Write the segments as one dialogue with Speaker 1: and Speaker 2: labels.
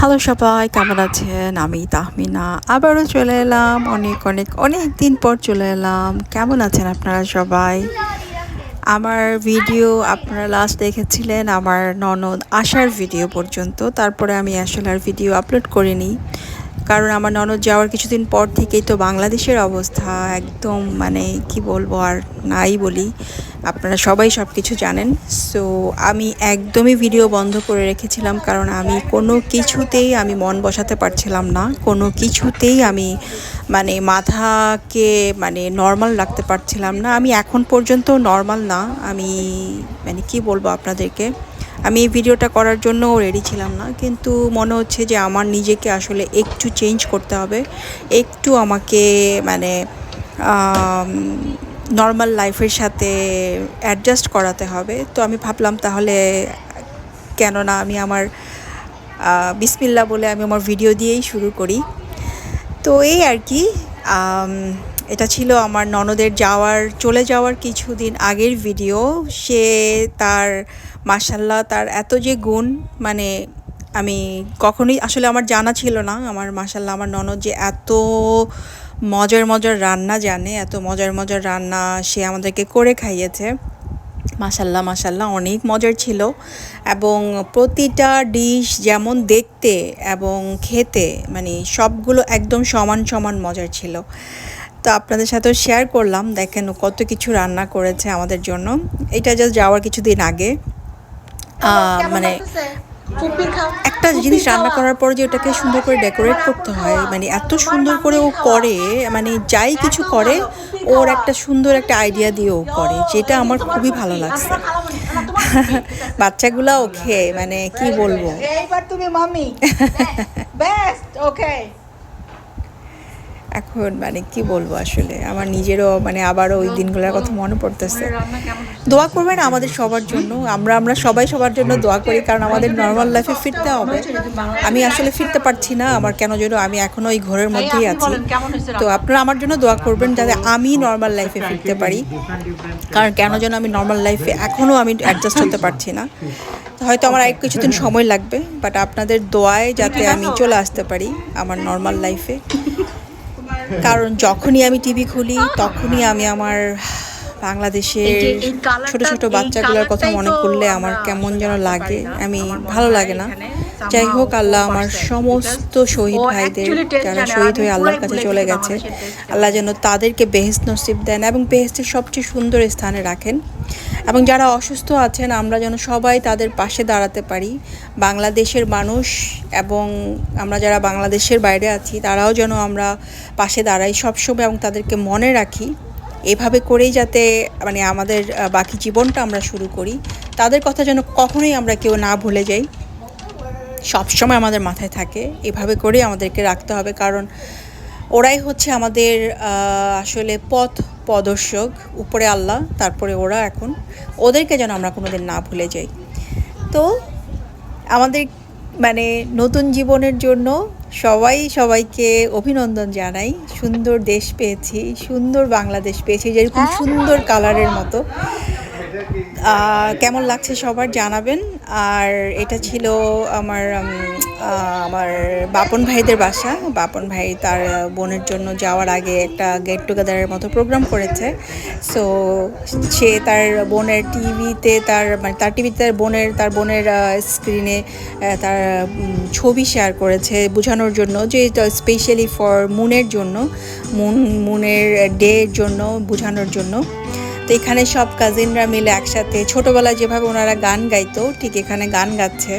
Speaker 1: Hello সবাই, কেমন আছেন? আমি তাহমিনা। আবারও চলে এলাম। অনেক অনেক অনেক দিন পর চলে এলাম। কেমন আছেন আপনারা সবাই? আমার ভিডিও আপনারা লাস্ট দেখেছিলেন, আমার ননদ আসার ভিডিও পর্যন্ত। তারপরে আমি আসলে আর ভিডিও আপলোড করিনি। কারণ আমার ননদ যাওয়ার কিছুদিন পর থেকেই তো বাংলাদেশের অবস্থা, একদম মানে কি বলব আর নাই বলি। আপনারা সবাই সব কিছু জানেন। সো আমি একদমই ভিডিও বন্ধ করে রেখেছিলাম কারণ আমি কোনো কিছুতেই আমি মন বসাতে পারছিলাম না। কোনো কিছুতেই আমি মানে মাথাকে মানে নর্মাল রাখতে পারছিলাম না। আমি এখন পর্যন্ত নর্মাল না। আমি মানে কি বলব আপনাদেরকে? আমি এই ভিডিওটা করার জন্য রেডি ছিলাম না, কিন্তু মনে হচ্ছে যে আমার নিজেকে আসলে একটু চেঞ্জ করতে হবে, একটু আমাকে মানে নর্মাল লাইফের সাথে অ্যাডজাস্ট করাতে হবে। তো আমি ভাবলাম তাহলে কেননা আমি আমার বিসমিল্লা বলে আমি আমার ভিডিও দিয়েই শুরু করি। তো এই আর কি এটা ছিল আমার ননদের যাওয়ার, চলে যাওয়ার কিছুদিন আগের ভিডিও সে তার মাসাল্লাহ তার এত যে গুণ মানে আমি কখনোই, আসলে আমার জানা ছিল না, আমার মাসাল্লাহ আমার ননদ যে এত মজার মজার রান্না জানে, এত মজার মজার রান্না সে আমাদেরকে করে খাইয়েছে। মাসাল্লাহ মাসাল্লাহ অনেক মজার ছিল এবং প্রতিটা ডিশ যেমন দেখতে এবং খেতে মানে সবগুলো একদম সমান সমান মজার ছিল। তো আপনাদের সাথেও শেয়ার করলাম, দেখেন কত কিছু রান্না করেছে আমাদের জন্য। এটা জাস্ট যাওয়ার কিছুদিন আগে। মানে একটা জিনিস রান্না করার পর যে ওটাকে সুন্দর করে ডেকোরেট করতে হয় মানে এত সুন্দর করে ও করে মানে যাই কিছু করে ওর একটা সুন্দর একটা আইডিয়া দিয়ে ও করে যেটা আমার খুবই ভালো লাগছে। বাচ্চাগুলাও খেয়ে মানে কি বলব?
Speaker 2: এইবার তুমি মামি। বেস্ট ওকে
Speaker 1: এখন মানে কি বলব আসলে? আমার নিজেরও মানে আবারও ওই দিনগুলোর কথা মনে পড়তেছে। দোয়া করবেন আমাদের সবার জন্য। আমরা আমরা সবাই সবার জন্য দোয়া করি কারণ আমাদের নর্মাল লাইফে ফিরতে হবে। আমি আসলে ফিরতে পারছি না আমার কেন যেন আমি এখনও ওই ঘরের মধ্যেই আছি। তো আপনারা আমার জন্য দোয়া করবেন যাতে আমি নর্মাল লাইফে ফিরতে পারি। কারণ কেন যেন আমি নর্মাল লাইফে এখনও আমি অ্যাডজাস্ট হতে পারছি না। হয়তো আমার এক কিছুদিন সময় লাগবে বাট আপনাদের দোয়ায় যাতে আমি চলে আসতে পারি আমার নর্মাল লাইফে কারণ যখনই আমি টিভি খুলি তখনই আমি আমার বাংলাদেশের ছোট ছোট বাচ্চাগুলোর কথা মনে করলে আমার কেমন যেন লাগে। আমি ভালো লাগে না। যাই হোক আল্লাহ আমার সমস্ত শহীদ ভাইদের যারা শহীদ হয়ে আল্লাহর কাছে চলে গেছে। আল্লাহ যেন তাদেরকে বেহেস্ত নসিব দেন এবং বেহেস্তের সবচেয়ে সুন্দর স্থানে রাখেন। এবং যারা অসুস্থ আছেন, আমরা যেন সবাই তাদের পাশে দাঁড়াতে পারি। বাংলাদেশের মানুষ এবং আমরা যারা বাংলাদেশের বাইরে আছি, তারাও যেন আমরা পাশে দাঁড়াই সবসময় এবং তাদেরকে মনে রাখি। এভাবে করেই যাতে মানে আমাদের বাকি জীবনটা আমরা শুরু করি। তাদের কথা যেন কখনোই আমরা কেউ না ভুলে যাই। সবসময় আমাদের মাথায় থাকে। এভাবে করেই আমাদেরকে রাখতে হবে। কারণ ওরাই হচ্ছে আমাদের আসলে পথ প্রদর্শক উপরে আল্লাহ তারপরে ওরা এখন। ওদেরকে যেন আমরা কোনোদিন না ভুলে যাই। তো আমাদের মানে নতুন জীবনের জন্য সবাই সবাইকে অভিনন্দন জানাই। সুন্দর দেশ পেয়েছি সুন্দর বাংলাদেশ পেয়েছি যেরকম সুন্দর কালারের মতো। কেমন লাগছে সবার জানাবেন। আর এটা ছিল আমার আমার বাপন ভাইদের বাসা। বাপন ভাই তার বোনের জন্য যাওয়ার আগে একটা গেট টুগেদারের মতো প্রোগ্রাম করেছে। সো সে তার বোনের টিভিতে তার মানে তার টিভিতে তার বোনের তার বোনের স্ক্রিনে তার ছবি শেয়ার করেছে বোঝানোর জন্য যে স্পেশালি ফর মুনের জন্য মুন মুনের ডের জন্য বোঝানোর জন্য। তো এখানে সব কাজিনরা মিলে একসাথে, ছোটোবেলায় যেভাবে ওনারা গান গাইতো, ঠিক এখানে গান গাচ্ছে।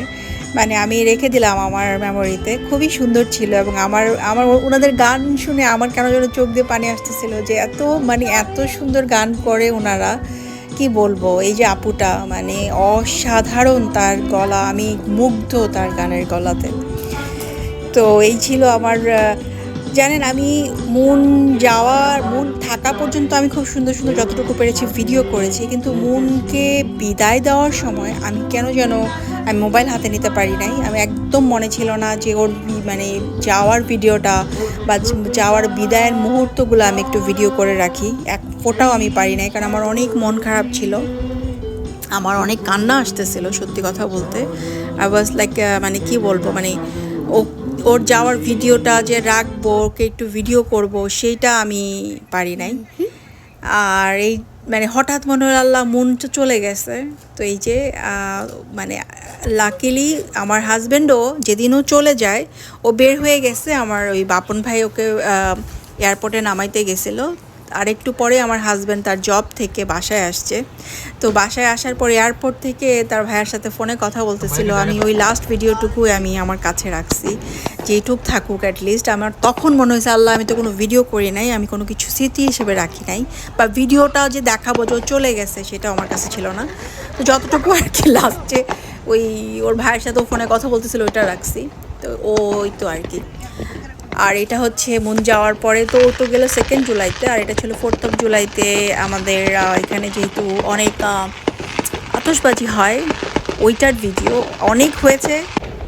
Speaker 1: মানে আমি রেখে দিলাম আমার মেমোরিতে খুবই সুন্দর ছিল এবং আমার আমার ওনাদের গান শুনে আমার কেন যেন চোখ দিয়ে পানি আসতেছিল যে এত মানে এত সুন্দর গান করে ওনারা। কি বলব? এই যে আপুটা মানে অসাধারণ তার গলা, আমি মুগ্ধ তার গানের গলাতে। তো এই ছিল আমার জানেন, আমি মুন যাওয়ার মুন থাকা পর্যন্ত আমি খুব সুন্দর সুন্দর যতটুকু পেরেছি ভিডিও করেছি। কিন্তু মুনকে বিদায় দেওয়ার সময় আমি কেন যেন আমি মোবাইল হাতে নিতে পারি নাই। আমি একদম মনে ছিল না যে ওর মানে যাওয়ার ভিডিওটা বা যাওয়ার বিদায়ের মুহূর্তগুলো আমি একটু ভিডিও করে রাখি। এক ফোটাও আমি পারি নাই, কারণ আমার অনেক মন খারাপ ছিল। আমার অনেক কান্না আসতেছিল, সত্যি কথা বলতে। আই ওয়াজ লাইক মানে কি বলব মানে ওর যাওয়ার ভিডিওটা যে রাখব, ওকে একটু ভিডিও করব, সেইটা আমি পারি নাই। আর এই মানে হঠাৎ মনে হল আল্লাহ মন তো চলে গেছে। তো এই যে মানে লাকিলি আমার হাজব্যান্ডও যেদিনও চলে যায়, ও বের হয়ে গেছে, আমার ওই বাপন ভাই ওকে এয়ারপোর্টে নামাইতে গেছিল। আর একটু পরে আমার হাজব্যান্ড তার জব থেকে বাসায় আসছে। তো বাসায় আসার পর এয়ারপোর্ট থেকে তার ভাইয়ের সাথে ফোনে কথা বলতেছিল আমি ওই লাস্ট ভিডিওটুকু আমি আমার কাছে রাখছি। যে যেটুক থাকুক অ্যাটলিস্ট আমার তখন মনে হয়েছে আল্লাহ আমি তো কোনো ভিডিও করি নাই আমি কোনো কিছু স্মৃতি হিসেবে রাখি নাই। বা ভিডিওটা যে দেখাবো যে চলে গেছে সেটাও আমার কাছে ছিল না। তো যতটুকু আর কি লাস্টে ওই ওর ভাইয়ের সাথে ফোনে কথা বলতেছিল ওইটা রাখছি। তো ওই তো আর কি। আর এটা হচ্ছে মন যাওয়ার পরে তো ও তো গেল সেকেন্ড জুলাইতে আর এটা ছিল ফোর্থ অফ জুলাইতে আমাদের এখানে যেহেতু অনেক আহ, আতশবাজি হয় ওইটার ভিডিও অনেক হয়েছে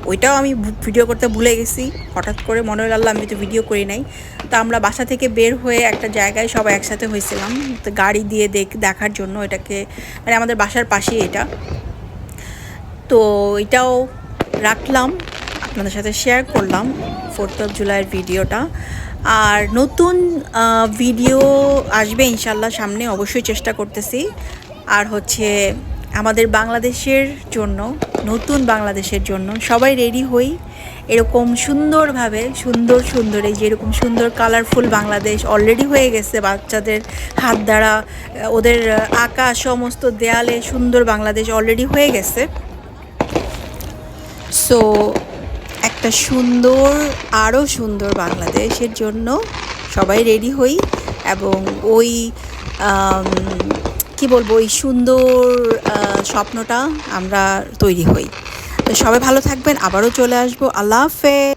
Speaker 1: ওইটাও আমি ভিডিও করতে ভুলে গেছি হঠাৎ করে মনে হলো আমি তো ভিডিও করি নাই। তো আমরা বাসা থেকে বের হয়ে একটা জায়গায় সবাই একসাথে হয়েছিলাম তো গাড়ি দিয়ে দেখ দেখার জন্য এটাকে মানে আমাদের বাসার পাশেই এটা। তো এটাও রাখলাম আপনাদের সাথে শেয়ার করলাম ফোর্থ অফ জুলাইয়ের ভিডিওটা আর নতুন ভিডিও আসবে ইনশাল্লাহ সামনে, অবশ্যই চেষ্টা করতেছি। আর হচ্ছে আমাদের বাংলাদেশের জন্য, নতুন বাংলাদেশের জন্য সবাই রেডি হই এরকম সুন্দরভাবে, সুন্দর সুন্দর, এই যেরকম সুন্দর কালারফুল বাংলাদেশ অলরেডি হয়ে গেছে। বাচ্চাদের হাত দ্বারা, ওদের আঁকা সমস্ত দেয়ালে সুন্দর বাংলাদেশ অলরেডি হয়ে গেছে। সো একটা সুন্দর, আরও সুন্দর বাংলাদেশের জন্য সবাই রেডি হই এবং ওই কি বলব, ওই সুন্দর স্বপ্নটা আমরা তৈরি হই। তো সবাই ভালো থাকবেন, আবারও চলে আসব। আল্লাহ হাফেজ।